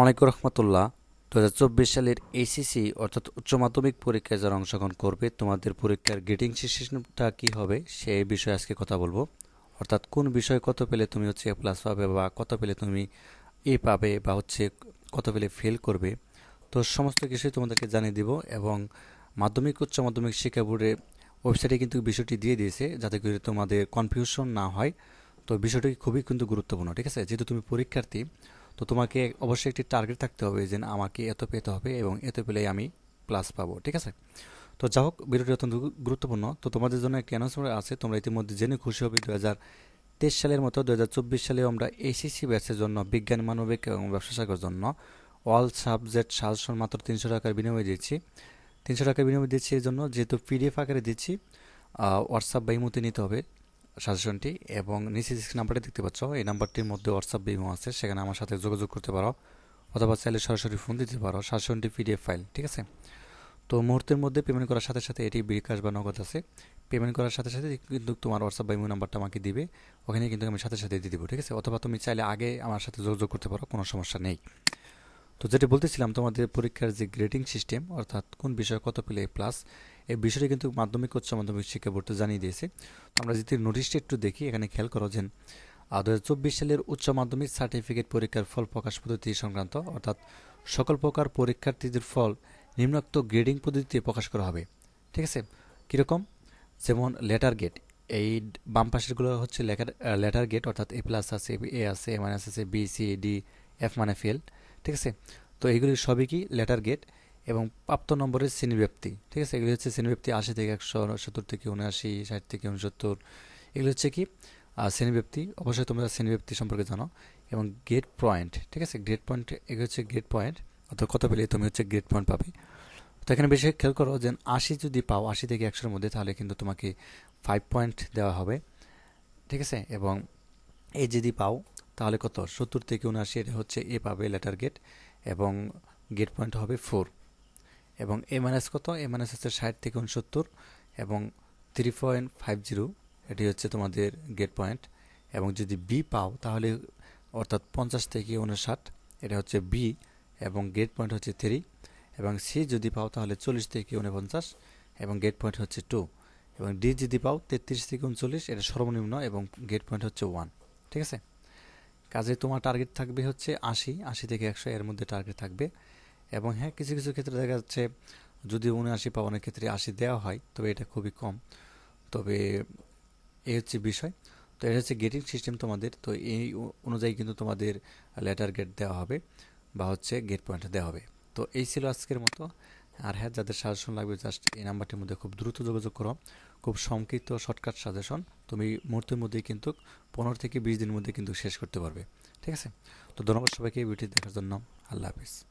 অনেক রহমতুল্লাহ দু হাজার চব্বিশ সালের এসিসি অর্থাৎ উচ্চ মাধ্যমিক পরীক্ষায় যারা অংশগ্রহণ করবে, তোমাদের পরীক্ষার গ্রেডিং সিস্টেমটা কী হবে সেই বিষয়ে আজকে কথা বলব। অর্থাৎ কোন বিষয়ে কত পেলে তুমি হচ্ছে এ প্লাস পাবে বা কত পেলে তুমি এ পাবে বা হচ্ছে কত পেলে ফেল করবে, তো সমস্ত কিছুই তোমাদেরকে জানিয়ে দিব এবং মাধ্যমিক, উচ্চ মাধ্যমিক শিক্ষা বোর্ডের ওয়েবসাইটে কিন্তু বিষয়টি দিয়ে দিয়েছে যাতে করে তোমাদের কনফিউশন না হয়। তো বিষয়টি খুবই কিন্তু গুরুত্বপূর্ণ, ঠিক আছে? যেহেতু তুমি পরীক্ষার্থী তো তোমাকে অবশ্যই একটি টার্গেট থাকতে হবে যে আমাকে এত পেতে হবে এবং এত পেলেই আমি প্লাস পাবো, ঠিক আছে? তো যা হোক, ভিডিওটি অত্যন্ত গুরুত্বপূর্ণ। তো তোমাদের জন্য একটি অ্যানাউন্সমেন্ট আছে, তোমরা ইতিমধ্যে জেনে খুশি হবে দু হাজার তেইশ সালের মতো দু হাজার চব্বিশ সালেও আমরা এসিসি ব্যাচের জন্য বিজ্ঞান, মানবিক এবং ব্যবসা শাখার জন্য অল সাবজেক্ট সাজেশন মাত্র তিনশো টাকার বিনিময়ে দিচ্ছি তিনশো টাকার বিনিময়ে দিচ্ছি এই জন্য, যেহেতু পিডিএফ আকারে দিচ্ছি হোয়াটসঅ্যাপ বা ইমোতে নিতে হবে। সাজেশনটি এবং নিচে যে নাম্বারটি দেখতে পাচ্ছ, এই নাম্বারটির মধ্যে হোয়াটসঅ্যাপ বা ইমো আছে, সেখানে আমার সাথে যোগাযোগ করতে পারো অথবা চাইলে সরাসরি ফোন দিতে পারো। সাজেশনটি পিডিএফ ফাইল ঠিক আছে? তো মুহূর্তের মধ্যে পেমেন্ট করার সাথে সাথে এটি বিকাশ বা নগদ আছে। পেমেন্ট করার সাথে সাথে কিন্তু তোমার হোয়াটসঅ্যাপ বা নাম্বারটা আমাকে দিবে। ওখানে কিন্তু আমি সাথে সাথে দিয়ে দিব, ঠিক আছে? অথবা তুমি চাইলে আগে আমার সাথে যোগাযোগ করতে পারো, কোনো সমস্যা নেই। তো যেটা বলতেছিলাম, তোমাদের পরীক্ষার যে গ্রেডিং সিস্টেম অর্থাৎ কোন বিষয়ে কত পেলে প্লাস এই বিষয়টি কিন্তু মাধ্যমিক, উচ্চ মাধ্যমিক শিক্ষা বোর্ড জানিয়ে দিয়েছে। তো আমরা যদি নোটিশটা একটু দেখি, এখানে খেয়াল করো যে দু হাজার চব্বিশ সালের উচ্চ মাধ্যমিক সার্টিফিকেট পরীক্ষার ফল প্রকাশ পদ্ধতি সংক্রান্ত, অর্থাৎ সকল প্রকার পরীক্ষার্থীদের ফল নিম্নোক্ত গ্রেডিং পদ্ধতিতে প্রকাশ করা হবে। ঠিক আছে? কীরকম? যেমন লেটার গেট এই বাম পাশেরগুলো হচ্ছে লেটার লেটার গেট অর্থাৎ এ প্লাস আছে এ আছে এ মাইনাস আছে বি সি ডি এফ মানে ফেল ঠিক আছে? তো এইগুলি সবই কি? লেটার গেট এবং প্রাপ্ত নম্বরের শ্রেণীব্যাপ্তি ঠিক আছে? এগুলি হচ্ছে শ্রেণীব্যাপ্তি আশি থেকে একশো সত্তর থেকে উনআশি, ষাট থেকে উনসত্তর। এগুলো হচ্ছে কি? শ্রেণীব্যাপ্তি অবশ্যই তোমরা শ্রেণীব্যাপ্তি সম্পর্কে জানো। এবং গেট পয়েন্ট। ঠিক আছে? গ্রেড পয়েন্ট, এগুলো হচ্ছে গ্রেড পয়েন্ট। অর্থাৎ কত পেলে তুমি হচ্ছে গ্রেড পয়েন্ট পাবে। তো এখানে বেশি খেয়াল করো যে আশি যদি পাও, আশি থেকে একশোর মধ্যে, তাহলে কিন্তু তোমাকে ফাইভ পয়েন্ট দেওয়া হবে। ঠিক আছে? এবং এ যদি পাও তাহলে কত? সত্তর থেকে উনআশি, এটা হচ্ছে এ পাবে লেটার গেট এবং গেট পয়েন্ট হবে ফোর এবং এ মাইনাস কত? এ মাইনাস হচ্ছে ষাট থেকে উনসত্তর এবং থ্রি পয়েন্ট ফাইভ জিরো এটি হচ্ছে তোমাদের গেট পয়েন্ট এবং যদি বি পাও, তাহলে অর্থাৎ পঞ্চাশ থেকে উনষাট, এটা হচ্ছে বি এবং গেট পয়েন্ট হচ্ছে থ্রি এবং সি যদি পাও, তাহলে চল্লিশ থেকে উনপঞ্চাশ এবং গেট পয়েন্ট হচ্ছে টু এবং ডি যদি পাও, তেত্রিশ থেকে উনচল্লিশ, এটা সর্বনিম্ন এবং গেট পয়েন্ট হচ্ছে ওয়ান ঠিক আছে? কাজে তোমার টার্গেট থাকবে হচ্ছে আশি আশি থেকে একশো এর মধ্যে টার্গেট থাকবে। এবং হ্যাঁ কিছু কিছু ক্ষেত্রে দেখা যাচ্ছে যদি উনআশি পাও অনেক ক্ষেত্রে আশি দেওয়া হয়, তবে এটা খুবই কম। তবে এই হচ্ছে বিষয়। তো এটা হচ্ছে গেটিং সিস্টেম তোমাদের। তো এই অনুযায়ী কিন্তু তোমাদের লেটার গেট দেওয়া হবে বা হচ্ছে গেট পয়েন্ট দেওয়া হবে। তো এই ছিল আজকের মতো। আর হ্যাঁ যাদের সাজেশন লাগবে জাস্ট এই নাম্বারটির মধ্যে খুব দ্রুত যোগাযোগ করো। খুব সংক্ষিপ্ত শর্টকাট সাজেশন তুমি মুহূর্তের মধ্যেই কিন্তু পনেরো থেকে বিশ দিনের মধ্যে কিন্তু শেষ করতে পারবে। ঠিক আছে? তো ধন্যবাদ সবাইকে ভিডিওটি দেখার জন্য। আল্লাহ হাফিজ।